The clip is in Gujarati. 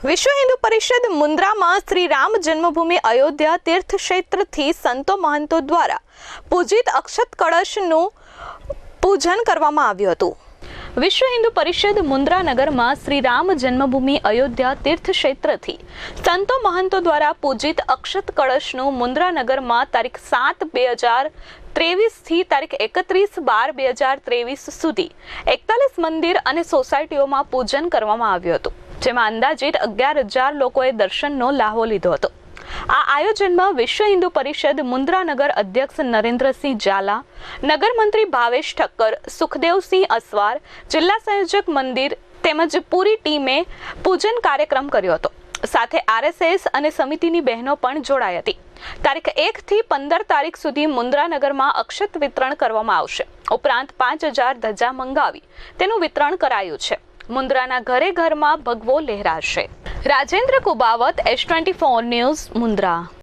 વિશ્વ હિન્દુ પરિષદ મુન્દ્રામાં શ્રી રામ જન્મભૂમિ અયોધ્યા તીર્થક્ષેત્રથી સંતો મહંતો દ્વારા પૂજિત અક્ષત કળશનું પૂજન કરવામાં આવ્યું હતું. વિશ્વ હિન્દુ પરિષદ મુન્દ્રા નગરમાં શ્રી રામ જન્મભૂમિ અયોધ્યા તીર્થ ક્ષેત્રથી સંતો મહંતો દ્વારા પૂજિત અક્ષત કળશનું મુન્દ્રા નગરમાં તારીખ સાત બે હજાર ત્રેવીસથી તારીખ એકત્રીસ બાર બે હજાર ત્રેવીસ સુધી એકતાલીસ મંદિર અને સોસાયટીઓમાં પૂજન કરવામાં આવ્યું હતું. જેમાં અંદાજિત અગિયાર હજાર લોકોએ દર્શનનો લાહો લીધો હતો. આ આયોજનમાં વિશ્વ હિન્દુ પરિષદ મુન્દ્રાનગર અધ્યક્ષ નરેન્દ્રસિંહ ઝાલા, નગરમંત્રી ભાવેશ ઠક્કર, સુખદેવસિંહ અસવાર, જિલ્લા સંયોજક મંદિર તેમજ પૂરી ટીમે પૂજન કાર્યક્રમ કર્યો હતો. સાથે આરએસએસ અને સમિતિની બહેનો પણ જોડાઈ હતી. તારીખ એક થી પંદર તારીખ સુધી મુન્દ્રાનગરમાં અક્ષત વિતરણ કરવામાં આવશે. ઉપરાંત પાંચ હજાર ધજા મંગાવી તેનું વિતરણ કરાયું છે. મુન્દ્રાના ઘરે ઘરમાં ભગવો લહેરાશે. Rajendra Kubavat S twenty four news Mundra.